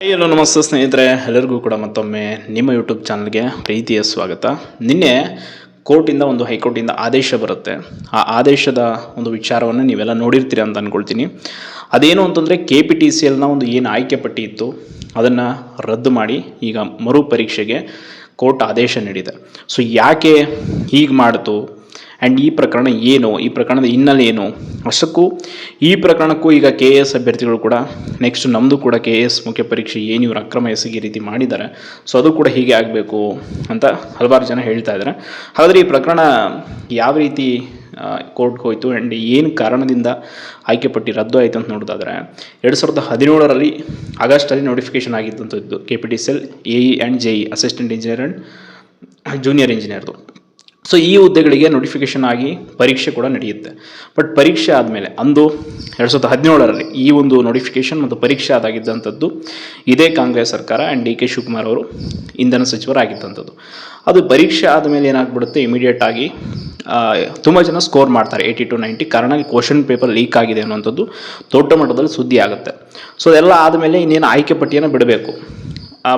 Hello ನಮಸ್ತೆ ಸ್ನೇಹಿತರೆ. ಎಲ್ಲರಿಗೂ ಕೂಡ ಮತ್ತೊಮ್ಮೆ ನಿಮ್ಮ ಯೂಟ್ಯೂಬ್ ಚಾನಲ್ಗೆ ಪ್ರೀತಿಯ ಸ್ವಾಗತ. ನಿನ್ನೆ ಕೋರ್ಟಿಂದ ಒಂದು ಹೈಕೋರ್ಟಿಂದ ಆದೇಶ ಬರುತ್ತೆ. ಆ ಆದೇಶದ ಒಂದು ವಿಚಾರವನ್ನು ನೀವೆಲ್ಲ ನೋಡಿರ್ತೀರಿ ಅಂತ ಅಂದ್ಕೊಳ್ತೀನಿ ಅದೇನು ಅಂತಂದರೆ ಕೆ ಪಿ ಟಿ ಸಿ ಎಲ್ನ ಒಂದು ಏನು ಆಯ್ಕೆ ಪಟ್ಟಿ ಇತ್ತು, ಅದನ್ನು ರದ್ದು ಮಾಡಿ ಈಗ ಮರು ಪರೀಕ್ಷೆಗೆ ಕೋರ್ಟ್ ಆದೇಶ ನೀಡಿದೆ. ಸೊ ಯಾಕೆ ಹೀಗೆ ಮಾಡ್ತು? ಆ್ಯಂಡ್ ಈ ಪ್ರಕರಣ ಏನು? ಈ ಪ್ರಕರಣದ ಹಿನ್ನೆಲೆ ಏನು? ಅಷ್ಟಕ್ಕೂ ಈ ಪ್ರಕರಣಕ್ಕೂ ಈಗ ಕೆ ಎ ಎಸ್ ಅಭ್ಯರ್ಥಿಗಳು ಕೂಡ ನೆಕ್ಸ್ಟ್ ನಮ್ಮದು ಕೂಡ ಕೆ ಎ ಎಸ್ ಮುಖ್ಯ ಪರೀಕ್ಷೆ ಏನು ಇವರು ಅಕ್ರಮ ಎಸಗಿ ರೀತಿ ಮಾಡಿದ್ದಾರೆ. ಸೊ ಅದು ಕೂಡ ಹೀಗೆ ಆಗಬೇಕು ಅಂತ ಹಲವಾರು ಜನ ಹೇಳ್ತಾ ಇದ್ದಾರೆ. ಆದರೆ ಈ ಪ್ರಕರಣ ಯಾವ ರೀತಿ ಕೋರ್ಟ್ಗೆ ಹೋಯಿತು ಆ್ಯಂಡ್ ಏನು ಕಾರಣದಿಂದ ಆಯ್ಕೆ ಪಟ್ಟಿ ರದ್ದು ಆಯಿತು ಅಂತ ನೋಡೋದಾದ್ರೆ, ಎರಡು ಸಾವಿರದ ಹದಿನೇಳರಲ್ಲಿ ಆಗಸ್ಟಲ್ಲಿ notification ಆಗಿದ್ದಂಥದ್ದು K P T C L A E and J E assistant engineer and junior ಇಂಜಿನಿಯರ್ದು so ಈ ಹುದ್ದೆಗಳಿಗೆ ನೋಟಿಫಿಕೇಶನ್ ಆಗಿ ಪರೀಕ್ಷೆ ಕೂಡ ನಡೆಯುತ್ತೆ. ಬಟ್ ಪರೀಕ್ಷೆ ಆದಮೇಲೆ, ಅಂದು ಎರಡು ಸಾವಿರದ ಹದಿನೇಳರಲ್ಲಿ ಈ ಒಂದು ನೋಟಿಫಿಕೇಶನ್ ಮತ್ತು ಪರೀಕ್ಷೆ ಆದಾಗಿದ್ದಂಥದ್ದು ಇದೇ ಕಾಂಗ್ರೆಸ್ ಸರ್ಕಾರ ಆ್ಯಂಡ್ ಡಿ ಕೆ ಶಿವಕುಮಾರ್ ಅವರು ಇಂಧನ ಸಚಿವರಾಗಿದ್ದಂಥದ್ದು ಅದು ಪರೀಕ್ಷೆ ಆದಮೇಲೆ ಏನಾಗ್ಬಿಡುತ್ತೆ ಇಮಿಡಿಯೇಟ್ ಆಗಿ ತುಂಬ ಜನ ಸ್ಕೋರ್ ಮಾಡ್ತಾರೆ ಏಯ್ಟಿ ಟು ನೈಂಟಿ ಕಾರಣ ಕ್ವಶನ್ ಪೇಪರ್ ಲೀಕ್ ಆಗಿದೆ ಅನ್ನುವಂಥದ್ದು ದೊಡ್ಡ ಮಟ್ಟದಲ್ಲಿ ಸುದ್ದಿ ಆಗುತ್ತೆ. ಸೊ ಅದೆಲ್ಲ ಆದಮೇಲೆ ಇನ್ನೇನು ಆಯ್ಕೆ ಪಟ್ಟಿಯನ್ನು ಬಿಡಬೇಕು.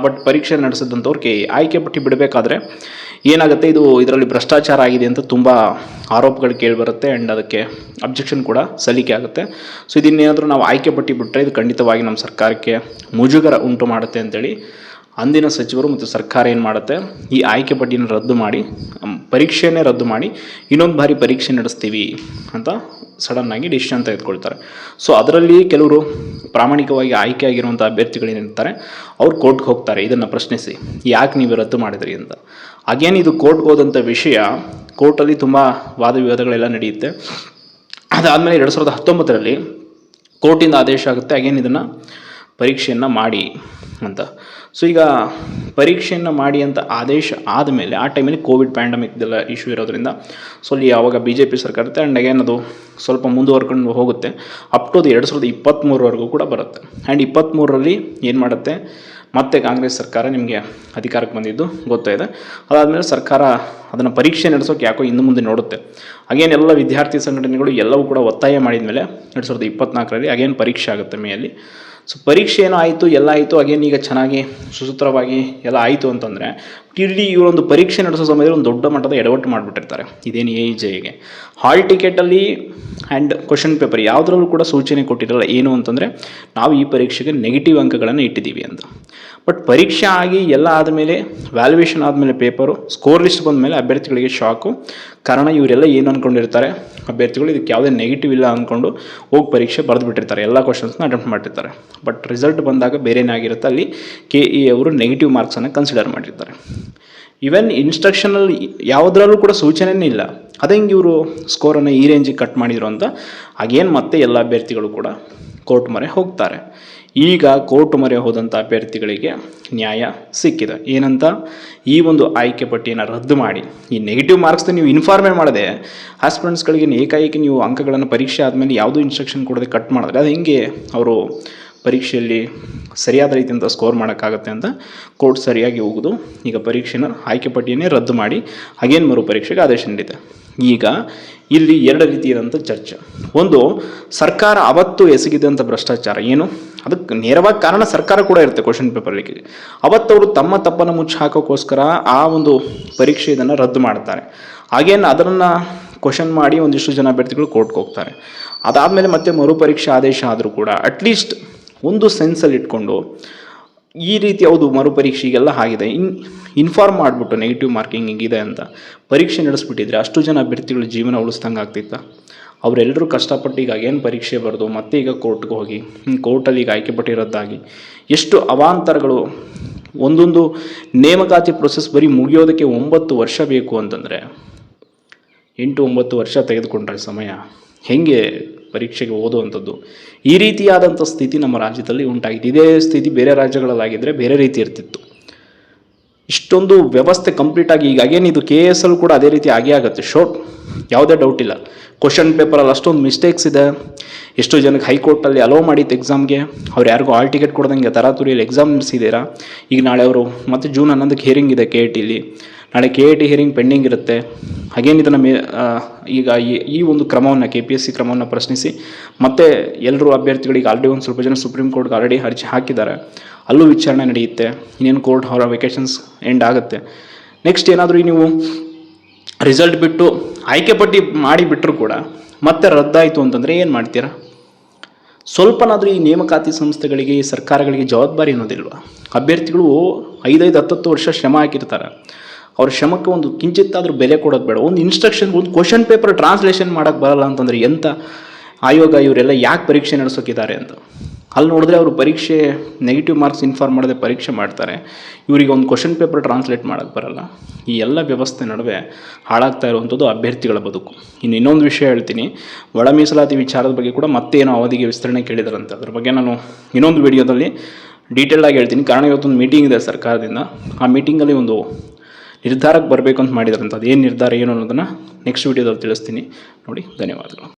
ಬಟ್ ಪರೀಕ್ಷೆ ನಡೆಸಿದಂಥವ್ರಿಗೆ ಆಯ್ಕೆ ಪಟ್ಟಿ ಬಿಡಬೇಕಾದ್ರೆ ಏನಾಗುತ್ತೆ? ಇದು ಇದರಲ್ಲಿ ಭ್ರಷ್ಟಾಚಾರ ಆಗಿದೆ ಅಂತ ತುಂಬ ಆರೋಪಗಳು ಕೇಳಿಬರುತ್ತೆ ಆ್ಯಂಡ್ ಅದಕ್ಕೆ ಅಬ್ಜೆಕ್ಷನ್ ಕೂಡ ಸಲ್ಲಿಕೆ ಆಗುತ್ತೆ. ಸೊ ಇದನ್ನೇನಾದರೂ ನಾವು ಆಯ್ಕೆ ಪಟ್ಟಿ ಬಿಟ್ಟರೆ ಇದು ಖಂಡಿತವಾಗಿ ನಮ್ಮ ಸರ್ಕಾರಕ್ಕೆ ಮುಜುಗರ ಉಂಟು ಮಾಡುತ್ತೆ ಅಂತೇಳಿ ಅಂದಿನ ಸಚಿವರು ಮತ್ತು ಸರ್ಕಾರ ಏನು ಮಾಡುತ್ತೆ? ಈ ಆಯ್ಕೆ ಪಟ್ಟಿಯನ್ನು ರದ್ದು ಮಾಡಿ ಪರೀಕ್ಷೆಯನ್ನೇ ರದ್ದು ಮಾಡಿ, ಇನ್ನೊಂದು ಬಾರಿ ಪರೀಕ್ಷೆ ನಡೆಸ್ತೀವಿ ಅಂತ ಸಡನ್ನಾಗಿ ಡಿಸಿಷನ್ ತೆಗೆದುಕೊಳ್ತಾರೆ. ಸೊ ಅದರಲ್ಲಿ ಕೆಲವರು ಪ್ರಾಮಾಣಿಕವಾಗಿ ಆಯ್ಕೆ ಆಗಿರುವಂಥ ಅಭ್ಯರ್ಥಿಗಳೇನಿರ್ತಾರೆ ಅವ್ರು ಕೋರ್ಟ್ಗೆ ಹೋಗ್ತಾರೆ, ಇದನ್ನು ಪ್ರಶ್ನಿಸಿ, ಯಾಕೆ ನೀವು ರದ್ದು ಮಾಡಿದ್ರಿ ಅಂತ. ಅಗೇನ್ ಇದು ಕೋರ್ಟ್ಗೆ ಹೋದಂಥ ವಿಷಯ ಕೋರ್ಟಲ್ಲಿ ತುಂಬ ವಾದ ವಿವಾದಗಳೆಲ್ಲ ನಡೆಯುತ್ತೆ. ಅದಾದಮೇಲೆ ಎರಡು ಸಾವಿರದ ಹತ್ತೊಂಬತ್ತರಲ್ಲಿ ಕೋರ್ಟಿಂದ ಆದೇಶ ಆಗುತ್ತೆ ಅಗೇನ್ ಇದನ್ನು ಪರೀಕ್ಷೆಯನ್ನು ಮಾಡಿ. ಅಂತ. ಸೊ ಈಗ ಪರೀಕ್ಷೆಯನ್ನು ಮಾಡಿ ಅಂತ ಆದೇಶ ಆದಮೇಲೆ ಆ ಟೈಮಲ್ಲಿ ಕೋವಿಡ್ ಪ್ಯಾಂಡಮಿಕ್ದೆಲ್ಲ ಇಶ್ಯೂ ಇರೋದ್ರಿಂದ ಸೊ, ಅಲ್ಲಿ ಯಾವಾಗ ಬಿ ಜೆ ಪಿ ಸರ್ಕಾರ ಇರುತ್ತೆ. ಆ್ಯಂಡ್ ಅಗೇನ್ ಅದು ಸ್ವಲ್ಪ ಮುಂದುವರ್ಕೊಂಡು ಹೋಗುತ್ತೆ. ಅಪ್ ಟು ದಿ ಎರಡು ಸಾವಿರದ ಇಪ್ಪತ್ತ್ಮೂರವರೆಗೂ ಕೂಡ ಬರುತ್ತೆ. ಆ್ಯಂಡ್ ಇಪ್ಪತ್ತ್ಮೂರರಲ್ಲಿ ಏನು ಮಾಡುತ್ತೆ? ಮತ್ತೆ ಕಾಂಗ್ರೆಸ್ ಸರ್ಕಾರ ನಿಮಗೆ ಅಧಿಕಾರಕ್ಕೆ ಬಂದಿದ್ದು ಗೊತ್ತಾಯಿದೆ ಅದಾದಮೇಲೆ ಸರ್ಕಾರ ಅದನ್ನು ಪರೀಕ್ಷೆ ನಡೆಸೋಕೆ ಯಾಕೋ ಇನ್ನು ಮುಂದೆ ನೋಡುತ್ತೆ. ಅಗೇನ್ ಎಲ್ಲ ವಿದ್ಯಾರ್ಥಿ ಸಂಘಟನೆಗಳು ಎಲ್ಲವೂ ಕೂಡ ಒತ್ತಾಯ ಮಾಡಿದ ಮೇಲೆ ಎರಡು ಸಾವಿರದ ಇಪ್ಪತ್ತ್ನಾಲ್ಕರಲ್ಲಿ ಅಗೇನ್ ಪರೀಕ್ಷೆ ಆಗುತ್ತೆ ಮೇಯಲ್ಲಿ. ಸೊ ಪರೀಕ್ಷೆ ಏನೋ ಆಯಿತು ಎಲ್ಲ ಆಯಿತು ಅಗೇನ್ ಈಗ ಚೆನ್ನಾಗಿ ಸುಸೂತ್ರವಾಗಿ ಎಲ್ಲ ಆಯಿತು ಅಂತಂದರೆ ಇಡೀ ಇವರೊಂದು ಪರೀಕ್ಷೆ ನಡೆಸೋ ಸಮಯದಲ್ಲಿ ಒಂದು ದೊಡ್ಡ ಮಟ್ಟದ ಎಡವಟ್ಟು ಮಾಡಿಬಿಟ್ಟಿರ್ತಾರೆ. ಇದೇನು ಎ ಜೆಗೆ ಹಾಲ್ ಟಿಕೆಟಲ್ಲಿ ಆ್ಯಂಡ್ ಕ್ವಶನ್ ಪೇಪರ್ ಯಾವುದರಲ್ಲೂ ಕೂಡ ಸೂಚನೆ ಕೊಟ್ಟಿರಲ್ಲ ಏನು ಅಂತಂದರೆ, ನಾವು ಈ ಪರೀಕ್ಷೆಗೆ ನೆಗೆಟಿವ್ ಅಂಕಗಳನ್ನು ಇಟ್ಟಿದ್ದೀವಿ ಅಂತ. ಬಟ್ ಪರೀಕ್ಷೆ ಆಗಿ ಎಲ್ಲ ಆದಮೇಲೆ ವ್ಯಾಲ್ಯೂಯೇಷನ್ ಆದಮೇಲೆ ಪೇಪರು ಸ್ಕೋರ್ ಲಿಸ್ಟ್ ಬಂದ ಮೇಲೆ ಅಭ್ಯರ್ಥಿಗಳಿಗೆ ಶಾಕು ಕಾರಣ ಇವರೆಲ್ಲ ಏನು ಅಂದ್ಕೊಂಡಿರ್ತಾರೆ ಅಭ್ಯರ್ಥಿಗಳು ಇದಕ್ಕೆ ಯಾವುದೇ ನೆಗೆಟಿವ್ ಇಲ್ಲ ಅಂದ್ಕೊಂಡು ಹೋಗಿ ಪರೀಕ್ಷೆ ಬರೆದು ಬಿಟ್ಟಿರ್ತಾರೆ. ಎಲ್ಲ ಕ್ವಶನ್ಸ್ನ ಅಟೆಂಪ್ಟ್ ಮಾಡಿರ್ತಾರೆ ಬಟ್ ರಿಸಲ್ಟ್ ಬಂದಾಗ ಬೇರೆ ಆಗಿರುತ್ತೆ ಅಲ್ಲಿ ಕೆ ಇ ಅವರು ನೆಗೆಟಿವ್ ಮಾರ್ಕ್ಸನ್ನು ಕನ್ಸಿಡರ್ ಮಾಡಿರ್ತಾರೆ. ಈವನ್ ಇನ್ಸ್ಟ್ರಕ್ಷನಲ್ಲಿ ಯಾವುದರಲ್ಲೂ ಕೂಡ ಸೂಚನೆನೇ ಇಲ್ಲ. ಅದೇ ಹಿಂಗೆ ಇವರು ಸ್ಕೋರನ್ನು ಈ ರೇಂಜಿಗೆ ಕಟ್ ಮಾಡಿದ್ರು ಅಂತ ಆಗೇನು ಮತ್ತೆ ಎಲ್ಲ ಅಭ್ಯರ್ಥಿಗಳು ಕೂಡ ಕೋರ್ಟ್ ಮೊರೆ ಹೋಗ್ತಾರೆ. ಈಗ ಕೋರ್ಟ್ ಮೊರೆ ಹೋದಂಥ ಅಭ್ಯರ್ಥಿಗಳಿಗೆ ನ್ಯಾಯ ಸಿಕ್ಕಿದೆ. ಏನಂತ? ಈ ಒಂದು ಆಯ್ಕೆ ಪಟ್ಟಿಯನ್ನು ರದ್ದು ಮಾಡಿ. ಈ ನೆಗೆಟಿವ್ ಮಾರ್ಕ್ಸ್ನ ನೀವು ಇನ್ಫಾರ್ಮೇ ಮಾಡದೆ ಆಸ್ಪಿಡೆಂಟ್ಸ್ಗಳಿಗೆ ಏಕಾಏಕಿ ನೀವು ಅಂಕಗಳನ್ನು ಪರೀಕ್ಷೆ ಆದಮೇಲೆ ಯಾವುದೂ ಇನ್ಸ್ಟ್ರಕ್ಷನ್ ಕೊಡದೆ ಕಟ್ ಮಾಡಿದ್ರೆ, ಅದು ಹೆಂಗೆ? ಅವರು ಪರೀಕ್ಷೆಯಲ್ಲಿ ಸರಿಯಾದ ರೀತಿಯಿಂದ ಸ್ಕೋರ್ ಮಾಡೋಕ್ಕಾಗತ್ತೆ ಅಂತ ಕೋರ್ಟ್ ಸರಿಯಾಗಿ ಹೋಗುದು. ಈಗ ಪರೀಕ್ಷೆನ ಆಯ್ಕೆ ಪಟ್ಟಿಯನ್ನೇ ರದ್ದು ಮಾಡಿ ಅಗೇನ್ ಮರು ಪರೀಕ್ಷೆಗೆ ಆದೇಶ ನೀಡಿದೆ. ಈಗ ಇಲ್ಲಿ ಎರಡು ರೀತಿಯಾದಂಥ ಚರ್ಚೆ. ಒಂದು, ಸರ್ಕಾರ ಅವತ್ತು ಎಸಗಿದಂಥ ಭ್ರಷ್ಟಾಚಾರ, ಏನು? ಅದಕ್ಕೆ ನೇರವಾಗಿ ಕಾರಣ ಸರ್ಕಾರ ಕೂಡ ಇರುತ್ತೆ ಕ್ವಶನ್ ಪೇಪರ್ ಲೀಕಿಗೆ ಅವತ್ತವರು ತಮ್ಮ ತಪ್ಪನ್ನು ಮುಚ್ಚಿ ಹಾಕೋಕ್ಕೋಸ್ಕರ ಆ ಒಂದು ಪರೀಕ್ಷೆ ಇದನ್ನು ರದ್ದು ಮಾಡ್ತಾರೆ. ಹಾಗೇನು ಅದನ್ನು ಕ್ವಶನ್ ಮಾಡಿ ಒಂದಿಷ್ಟು ಜನ ಅಭ್ಯರ್ಥಿಗಳು ಕೋರ್ಟ್ಗೆ ಹೋಗ್ತಾರೆ. ಅದಾದಮೇಲೆ ಮತ್ತೆ ಮರುಪರೀಕ್ಷೆ ಆದೇಶ ಆದರೂ ಕೂಡ ಅಟ್ಲೀಸ್ಟ್ ಒಂದು ಸೆನ್ಸಲ್ಲಿ ಇಟ್ಕೊಂಡು ಈ ರೀತಿ ಯಾವುದು ಮರುಪರೀಕ್ಷೆಗೆಲ್ಲ ಆಗಿದೆ. ಇನ್ ಇನ್ಫಾರ್ಮ್ ಮಾಡಿಬಿಟ್ಟು ನೆಗೆಟಿವ್ ಮಾರ್ಕಿಂಗ್ ಹಿಂಗಿದೆ ಅಂತ ಪರೀಕ್ಷೆ ನಡೆಸ್ಬಿಟ್ಟಿದ್ರೆ ಅಷ್ಟು ಜನ ಅಭ್ಯರ್ಥಿಗಳು ಜೀವನ ಉಳಿಸ್ದಂಗೆ ಆಗ್ತಿತ್ತ? ಅವರೆಲ್ಲರೂ ಕಷ್ಟಪಟ್ಟು ಈಗ ಏನು ಪರೀಕ್ಷೆ ಬರೆದು ಮತ್ತೆ ಈಗ ಕೋರ್ಟ್ಗೆ ಹೋಗಿ ಕೋರ್ಟಲ್ಲಿ ಈಗ ಆಯ್ಕೆ ಪಟ್ಟಿರೋದಾಗಿ ಎಷ್ಟು ಅವಾಂತರಗಳು, ಒಂದೊಂದು ನೇಮಕಾತಿ ಪ್ರೊಸೆಸ್ ಬರೀ ಮುಗಿಯೋದಕ್ಕೆ ಒಂಬತ್ತು ವರ್ಷ ಬೇಕು ಅಂತಂದರೆ ಎಂಟು ಒಂಬತ್ತು ವರ್ಷ ತೆಗೆದುಕೊಂಡ್ರೆ ಸಮಯ ಹೇಗೆ ಪರೀಕ್ಷೆಗೆ ಓದುವಂಥದ್ದು. ಈ ರೀತಿಯಾದಂಥ ಸ್ಥಿತಿ ನಮ್ಮ ರಾಜ್ಯದಲ್ಲಿ ಉಂಟಾಗಿತ್ತು ಇದೇ ಸ್ಥಿತಿ ಬೇರೆ ರಾಜ್ಯಗಳಲ್ಲಾಗಿದ್ದರೆ ಬೇರೆ ರೀತಿ ಇರ್ತಿತ್ತು. ಇಷ್ಟೊಂದು ವ್ಯವಸ್ಥೆ ಕಂಪ್ಲೀಟಾಗಿ ಈಗ ಅಗೇನ್ ಇದು ಕೆ ಎಸ್ ಅಲ್ಲೂ ಕೂಡ ಅದೇ ರೀತಿ ಆಗೇ ಆಗುತ್ತೆ. ಶೋರ್ ಯಾವುದೇ ಡೌಟ್ ಇಲ್ಲ. ಕ್ವಶನ್ ಪೇಪರಲ್ಲಿ ಅಷ್ಟೊಂದು ಮಿಸ್ಟೇಕ್ಸ್ ಇದೆ. ಎಷ್ಟೋ ಜನಕ್ಕೆ ಹೈಕೋರ್ಟಲ್ಲಿ ಅಲೋ ಮಾಡಿತ್ತು ಎಕ್ಸಾಮ್ಗೆ ಅವ್ರು ಯಾರಿಗೂ ಆಲ್ ಟಿಕೆಟ್ ಕೊಡ್ದಂಗೆ ತರಾತುರಿಯಲ್ಲಿ ಎಕ್ಸಾಮ್ ನಡೆಸಿದ್ದೀರಾ ಈಗ ನಾಳೆ ಅವರು ಮತ್ತು ಜೂನ್ ಹನ್ನೊಂದಕ್ಕೆ ಹೇರಿಂಗ್ ಇದೆ ಕೆ ಎ ಟಿಲಿ ನಾಳೆ K A T hearing pending ಇರುತ್ತೆ. ಹಾಗೇನು ಇದನ್ನು ಮೇ ಈಗ ಈ- ಒಂದು ಕ್ರಮವನ್ನು ಕೆ ಪಿ ಎಸ್ ಸಿ ಕ್ರಮವನ್ನು ಪ್ರಶ್ನಿಸಿ, ಮತ್ತೆ ಎಲ್ಲರೂ ಅಭ್ಯರ್ಥಿಗಳಿಗೆ ಆಲ್ರೆಡಿ ಒಂದು ಸ್ವಲ್ಪ ಜನ ಸುಪ್ರೀಂ ಕೋರ್ಟ್ಗೆ ಆಲ್ರೆಡಿ ಅರ್ಜಿ ಹಾಕಿದ್ದಾರೆ. ಅಲ್ಲೂ ವಿಚಾರಣೆ ನಡೆಯುತ್ತೆ. ಇನ್ನೇನು ಕೋರ್ಟ್ ಅವರ ವೆಕೇಷನ್ಸ್ ಎಂಡ್ ಆಗುತ್ತೆ. ನೆಕ್ಸ್ಟ್ ಏನಾದರೂ ನೀವು ರಿಸಲ್ಟ್ ಬಿಟ್ಟು ಆಯ್ಕೆ ಪಟ್ಟಿ ಮಾಡಿ ಬಿಟ್ಟರು ಕೂಡ, ಮತ್ತೆ ರದ್ದಾಯಿತು ಅಂತಂದರೆ ಏನು ಮಾಡ್ತೀರಾ? ಸ್ವಲ್ಪನಾದರೂ ಈ ನೇಮಕಾತಿ ಸಂಸ್ಥೆಗಳಿಗೆ ಈ ಸರ್ಕಾರಗಳಿಗೆ ಜವಾಬ್ದಾರಿ ಅನ್ನೋದಿಲ್ವಾ? ಅಭ್ಯರ್ಥಿಗಳು ಐದೈದು ಹತ್ತತ್ತು ವರ್ಷ ಶ್ರಮ ಹಾಕಿರ್ತಾರೆ. ಅವ್ರ ಶ್ರಮಕ್ಕೆ ಒಂದು ಕಿಂಚಿತ್ತಾದರೂ ಬೆಲೆ ಕೊಡೋದು ಬೇಡ. ಒಂದು ಇನ್ಸ್ಟ್ರಕ್ಷನ್ ಒಂದು ಕ್ವಶನ್ ಪೇಪರ್ ಟ್ರಾನ್ಸ್ಲೇಷನ್ ಮಾಡೋಕ್ಕೆ ಬರಲ್ಲ ಅಂತಂದರೆ ಎಂಥ ಆಯೋಗ ಇವರೆಲ್ಲ ಯಾಕೆ ಪರೀಕ್ಷೆ ನಡೆಸೋಕಿದ್ದಾರೆ ಅಂತ. ಅಲ್ಲಿ ನೋಡಿದ್ರೆ ಅವರು ಪರೀಕ್ಷೆ ನೆಗೆಟಿವ್ ಮಾರ್ಕ್ಸ್ ಇನ್ಫಾರ್ಮ್ ಮಾಡದೆ ಪರೀಕ್ಷೆ ಮಾಡ್ತಾರೆ. ಇವರಿಗೆ ಒಂದು ಕ್ವಶನ್ ಪೇಪರ್ ಟ್ರಾನ್ಸ್ಲೇಟ್ ಮಾಡೋಕ್ಕೆ ಬರಲ್ಲ. ಈ ಎಲ್ಲ ವ್ಯವಸ್ಥೆ ನಡುವೆ ಹಾಳಾಗ್ತಾ ಇರುವಂಥದ್ದು ಅಭ್ಯರ್ಥಿಗಳ ಬದುಕು. ಇನ್ನು ಇನ್ನೊಂದು ವಿಷಯ ಹೇಳ್ತೀನಿ. ಒಳ ಮೀಸಲಾತಿ ವಿಚಾರದ ಬಗ್ಗೆ ಕೂಡ ಮತ್ತೆ ಏನೋ ಅವಧಿಗೆ ವಿಸ್ತರಣೆ ಕೇಳಿದಾರಂತೆ ಅದ್ರ ಬಗ್ಗೆ ನಾನು ಇನ್ನೊಂದು ವಿಡಿಯೋದಲ್ಲಿ ಡೀಟೇಲ್ ಆಗಿ ಹೇಳ್ತೀನಿ. ಕಾರಣ ಇವತ್ತೊಂದು ಮೀಟಿಂಗ್ ಇದೆ ಸರ್ಕಾರದಿಂದ. ಆ ಮೀಟಿಂಗಲ್ಲಿ ಒಂದು ನಿರ್ಧಾರಕ್ಕೆ ಬರಬೇಕು ಅಂತ ಮಾಡಿದಾರಂತ ಅದೇನು ನಿರ್ಧಾರ ಏನು ಅನ್ನೋದನ್ನು ನೆಕ್ಸ್ಟ್ ವೀಡಿಯೋದಲ್ಲಿ ತಿಳಿಸ್ತೀನಿ. ನೋಡಿ ಧನ್ಯವಾದಗಳು.